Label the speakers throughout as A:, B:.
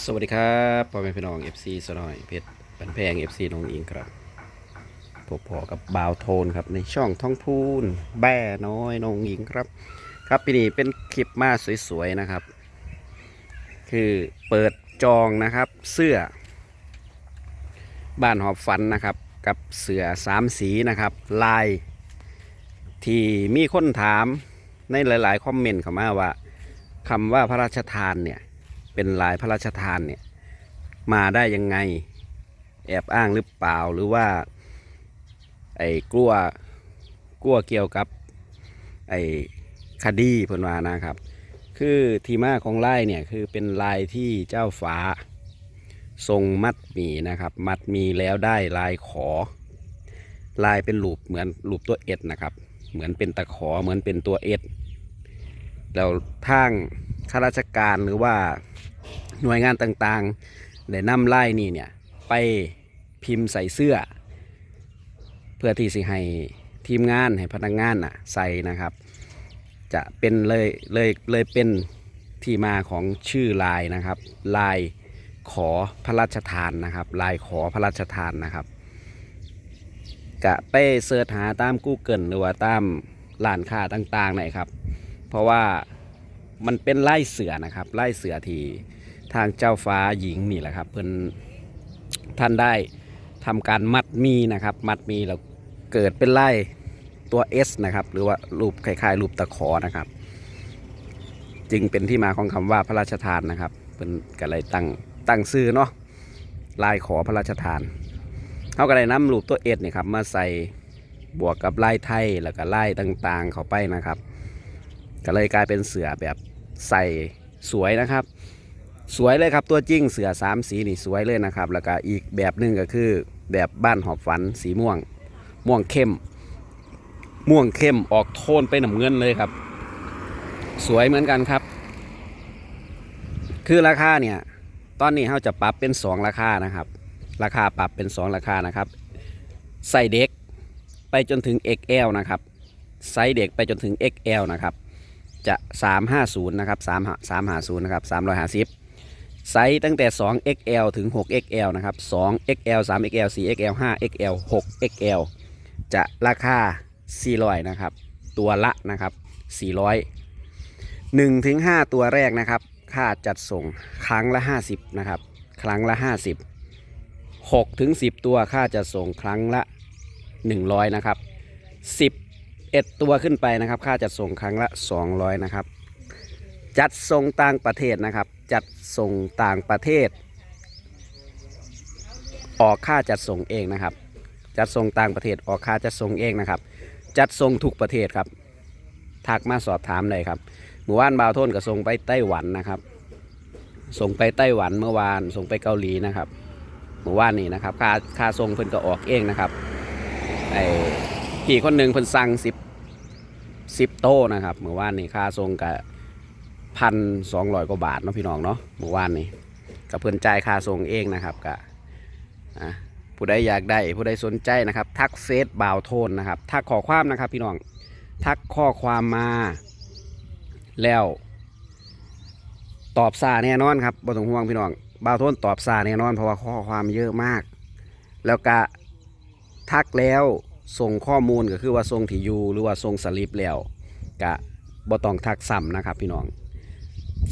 A: สวัสดีครับพ่อแม่พี่น้อง FC สนอยเพชรบันแพง FC น้องอิงครับพบพอกับบาวโทนครับในช่องท่องพูนแบ่น้อยน้องอิงครับ ครับปีนี้เป็นคลิปมาสวยๆนะครับ คือเปิดจองนะครับเสื้อ บ้านหอบฝันนะครับ กับเสือสามสีนะครับ ลาย ที่มีคนถามในหลายๆ คอมเมนต์เข้ามาว่าคำว่าพระราชทานเนี่ย เป็นลายพระราชทานเนี่ยมาได้ยังไง แอบอ้างหรือเปล่าหรือว่า ไอ้กลัวกลัวเกี่ยวกับ ไอ้คดีเพิ่นว่านะครับ คือทีมาของลายเนี่ยคือเป็นลายที่เจ้าฟ้าทรงมัดมีนะครับ มัดมีแล้วได้ลายขอ ลายเป็นรูปเหมือนรูปตัวเอ็ดนะครับ เหมือนเป็นตะขอเหมือนเป็นตัวเอ็ดแล้วทางข้าราชการหรือว่า หน่วยงานต่างๆได้นำลายนี่เนี่ยไปพิมพ์ใส่เสื้อ เพื่อที่สิให้ทีมงานให้พนักงานน่ะใส่นะครับ จะเป็นเลยเลยเลยเป็นที่มาของชื่อลายนะครับ ลายขอพระราชทานนะครับ ลายขอพระราชทานนะครับกะไปเสิร์ชหาตาม Google หรือว่าตามร้านค้าต่างๆหน่อยครับ เพราะว่ามันเป็นไล่เสือนะครับไล่เสือที่ ทางเจ้าฟ้าหญิงนี่แหละครับเพิ่นท่านได้ทำการมัดมีนะครับ มัดมีแล้วเกิดเป็นไล่ตัว S นะครับ หรือว่ารูปคล้ายๆรูปตะขอนะครับ จึงเป็นที่มาของคำว่าพระราชทานนะครับเพิ่นก็เลยตั้งตั้งชื่อเนาะลายขอพระราชทานเขาก็ได้นำรูปตัวเอ็ดนี่ยครับมาใส่บวกกับลายไทยแล้วก็ลายต่างๆ เข้าไปนะครับ ก็เลยกลายเป็นเสือแบบใส่สวยนะครับ สวยเลยครับตัวจริงเสือสามสีนี่สวยเลยนะครับ แล้วก็อีกแบบหนึ่งก็คือ แบบบ้านหอบฝันสีม่วง ม่วงเข้ม ม่วงเข้มออกโทนไปน้ำเงินเลยครับ สวยเหมือนกันครับ คือราคาเนี่ย ตอนนี้เราจะปรับเป็นสองราคานะครับ ราคาปรับเป็น 2 ราคานะครับไซส์เด็กไปจนถึง XL นะครับไซส์เด็กไปจนถึง XL นะครับจะ 350 นะครับ 3 350 นะครับ 350 ไซส์ตั้งแต่ 2XL ถึง 6XL นะครับ 2XL 3XL 4XL 5XL 6XL จะราคา 400 นะครับ ตัวละนะครับ 400 1ถึง5ตัวแรกนะครับ ค่าจัดส่งครั้งละ 50 นะครับ ครั้งละ 50 6ถึง10 ตัวค่าจะส่งครั้งละ 100 นะครับ 11 ตัวขึ้นไปนะครับ ค่าจะส่งครั้งละ 200 นะครับ จัดส่งต่างประเทศนะครับ จัดส่งต่างประเทศ ออกค่าจัดส่งเองนะครับ จัดส่งต่างประเทศออกค่าจัดส่งเองนะครับ จัดส่งทุกประเทศครับทักมาสอบถามเลยครับหมู่บ้านบาวทนก็ส่งไปไต้หวันนะครับ ส่งไปไต้หวันเมื่อวานส่งไปเกาหลีนะครับเมื่อวานนี้นะครับค่าค่าทรงเพิ่นก็ออกเองนะครับไอ้พี่คนหนึ่งเพิ่นสั่งสิบสิบโต้นะครับเมื่อวานนี้ค่าทรงกับ พันสองร้อยกว่าบาทเนาะพี่น้องเนาะเมื่อวานนี้กับเพิ่อนจ่ายค่าทรงเองนะครับกะผู้ใดอยากได้ผู้ใดสนใจนะครับ ทักเฟซบ่าวโทนนะครับ ทักข้อความนะครับพี่น้องทักข้อความมาแล้วตอบซาแน่นอนครับบ่ต้องห่วงพี่น้องบ่าวโทนตอบซาแน่นอนเพราะว่าข้อความเยอะมาก แล้วก็ทักแล้วส่งข้อมูลก็คือว่าส่งที่อยู่หรือว่าส่งสลิปแล้วกะบ่ต้องทักซ้ำนะครับพี่น้อง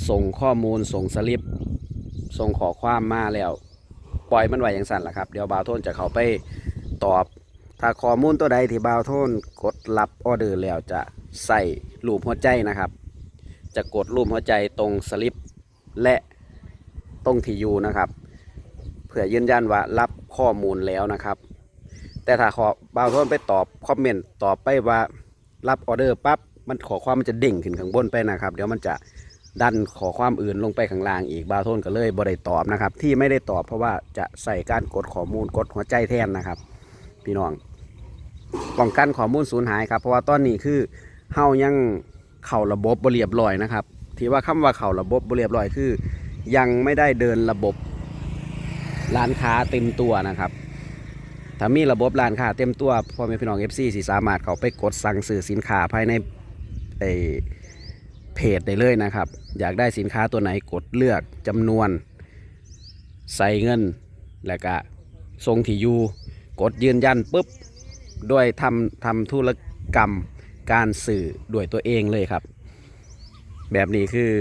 A: ส่งข้อมูลส่งสลิป ส่งขอความมาแล้ว ปล่อยมันไว้อย่างสั่นละครับ เดี๋ยวบ่าวโทนจะเข้าไปตอบ ถ้าข้อมูลตัวใดที่บ่าวโทนกดรับออเดอร์แล้วจะใส่รูปหัวใจนะครับ จะกดรูปหัวใจตรงสลิป และตรงที่อยู่นะครับ เพื่อยืนยันว่ารับข้อมูลแล้วนะครับ แต่ถ้าขอบางคนไปตอบคอมเมนต์ตอบไปว่ารับออเดอร์ปั๊บมันขอความมันจะเด้งขึ้นข้างบนไปนะครับ เดี๋ยวมันจะ ดันขอความอื่นลงไปข้างล่างอีกบางทนก็เลยบ่ได้ตอบนะครับ ที่ไม่ได้ตอบเพราะว่าจะใส่การกดข้อมูลกดหัวใจแทนนะครับ พี่น้องป้องกันข้อมูลสูญหายครับ เพราะว่าตอนนี้คือเฮายังเข้าระบบบ่เรียบร้อยนะครับที่ว่าคำว่าเข้าระบบบ่เรียบร้อยคือ ยังไม่ได้เดินระบบร้านค้าเต็มตัวนะครับถ้ามีระบบร้านค้าเต็มตัวพ่อแม่พี่น้อง FC สิสามารถเขาไปกดสั่งซื้อสินค้าภายในไอ เพจได้เลยนะครับ อยากได้สินค้าตัวไหนกดเลือกจำนวน ใส่เงิน แล้วก็ทรงที่อยู่กดยืนยันปุ๊บด้วยทำทำธุรกรรมการสื่อด้วยตัวเองเลยครับ แบบนี้คือ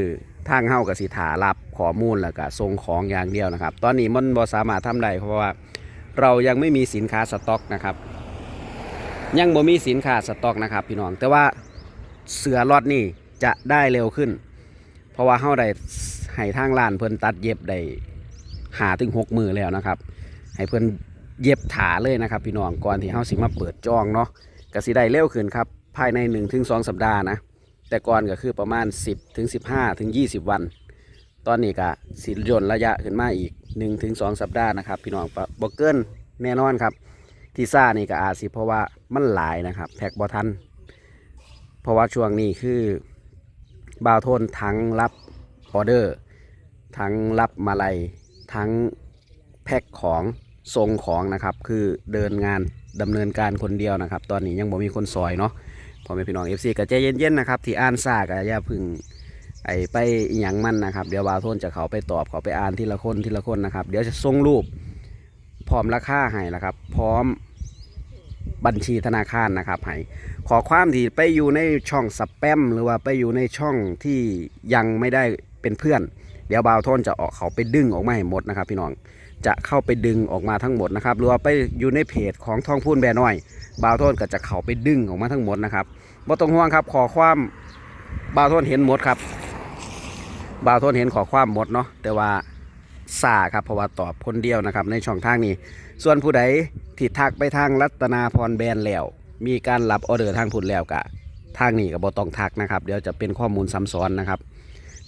A: ทางเฮากับสิถารับข้อมูลแล้วก็ส่งของอย่างเดียวนะครับ ตอนนี้มันบ่สามารถทำได้เพราะว่าเรายังไม่มีสินค้าสต็อกนะครับ ยังบ่มีสินค้าสต็อกนะครับพี่น้อง แต่ว่าเสือรอดนี่ จะได้เร็วขึ้น เพราะว่าเฮาได้ให้ทางร้านเพิ่นตัดเย็บได้หาถึงหกมือแล้วนะครับ ให้เพิ่นเย็บถาเลยนะครับ พี่น้องก่อนที่เฮาสิมาเปิดจองเนาะก็สิได้เร็วขึ้นครับภายใน 1-2ถึงสัปดาห์นะ แต่ก่อนก็คือประมาณ 10ถึง15ถึง20 วัน ตอนนี้ก็สิยนระยะขึ้นมาอีก1ถึง2สัปดาห์นะครับ พี่น้องบ่เกินแน่นอนครับ ที่ซ่านี่ก็อาจสิเพราะว่ามันหลายนะครับ แพ็กบ่ทัน เพราะว่าช่วงนี้คือ บ่าวโทนทั้งรับออเดอร์ ทั้งรับมาลัย ทั้งแพ็คของส่งของนะครับ คือเดินงานดำเนินการคนเดียวนะครับ ตอนนี้ยังบ่มีคนซอยเนาะพ่อแม่พี่น้อง FC ก็ใจเย็นๆนะครับที่อ่านซากอย่าพึ่งไอไปอหยังมันนะครับ เดี๋ยวบ่าวโทนจะเขาไปตอบเขาไปอ่านทีละคนทีละคนนะครับ เดี๋ยวจะส่งรูปพร้อมราคาให้นะครับ พร้อม บัญชีธนาคารนะครับให้ขอความที่ไปอยู่ในช่องสแปมหรือว่าไปอยู่ในช่องที่ยังไม่ได้เป็นเพื่อน เดี๋ยวบาวโทนจะออกเขาไปดึงออกมาให้หมดนะครับ พี่น้องจะเข้าไปดึงออกมาทั้งหมดนะครับหรือว่าไปอยู่ในเพจของทองพูนแบน้อย บาวโทนก็จะเข้าไปดึงออกมาทั้งหมดนะครับบ่ต้องห่วงครับขอความบาวโทนเห็นหมดครับบาวโทนเห็นขอความหมดเนาะแต่ว่า ซาครับเพราะว่าตอบคนเดียวนะครับในช่องทางนี้ ส่วนผู้ใดที่ทักไปทางรัตนาพรแบรนด์แล้ว มีการรับออเดอร์ทางผุนแล้วกะทางนี้ก็บ่ต้องทักนะครับ เดี๋ยวจะเป็นข้อมูลซ้ำซ้อนนะครับ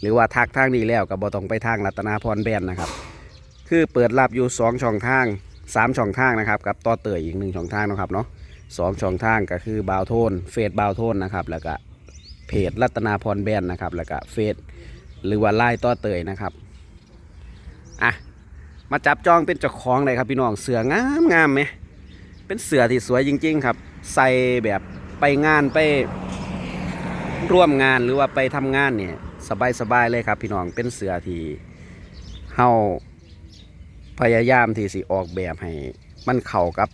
A: หรือว่าทักทางนี้แล้วก็บ่ต้องไปทางรัตนาพรแบรนด์นะครับ คือเปิดรับอยู่2ช่องทาง 3 ช่องทางนะครับกับต่อเตยอีกหนึ่งช่องทางนะครับเนาะสองช่องทางก็คือบาวโทนเฟซบาวโทนนะครับแล้วก็เพจรัตนาพรแบรนด์นะครับแล้วก็เฟซหรือว่าไลน์ต่อเตยนะครับ อะมาจับจองเป็นเจ้าของเลยครับพี่น้องเสืองามงามไหมเป็นเสือที่สวยจริง ๆ ครับ ใส่แบบไปงานไปร่วมงานหรือว่าไปทำงานเนี่ยสบายๆเลยครับ พี่น้องเป็นเสือที่เฮาพยายามที่สิออกแบบให้มันเข้ากับ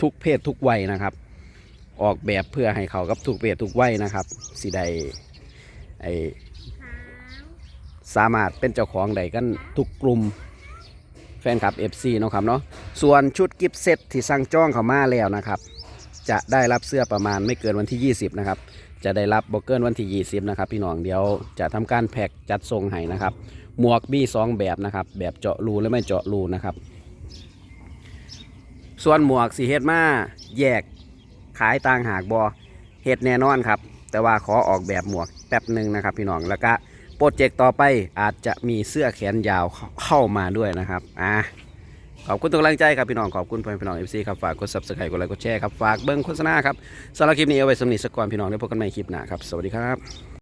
A: ทุกเพศทุกวัยนะครับ ออกแบบเพื่อให้เข้ากับทุกเพศทุกวัยนะครับสิได้ไอ สามารถเป็นเจ้าของได้กันทุกกลุ่มแฟนคลับ FC เนาะครับเนาะส่วนชุดกิฟต์เซตที่สั่งจ้องเข้ามาแล้วนะครับ จะได้รับเสื้อประมาณไม่เกินวันที่ 20 นะครับ จะได้รับบ่เกินวันที่ 20 นะครับ พี่น้องเดี๋ยวจะทำการแพ็กจัดส่งให้นะครับ หมวกมีสองแบบนะครับ แบบเจาะรูและไม่เจาะรูนะครับ ส่วนหมวกสีเฮ็ดมาแยกขายต่างหากบอเฮ็ดแน่นอนครับ แต่ว่าขอออกแบบหมวกแป๊บหนึ่งนะครับ พี่น้องแล้วก็ โปรเจกต์ต่อไปอาจจะมีเสื้อแขนยาวเข้ามาด้วยนะครับอะขอบคุณทุกกำลังใจครับพี่น้องขอบคุณพี่น้องเอฟซีครับฝากกด subscribe กดไลค์กดแชร์ครับฝากเบิ้งโฆษณาครับสำหรับคลิปนี้เอาไว้สำนีสักก่อนพี่น้องได้พบกันใหม่คลิปหน้าครับสวัสดีครับ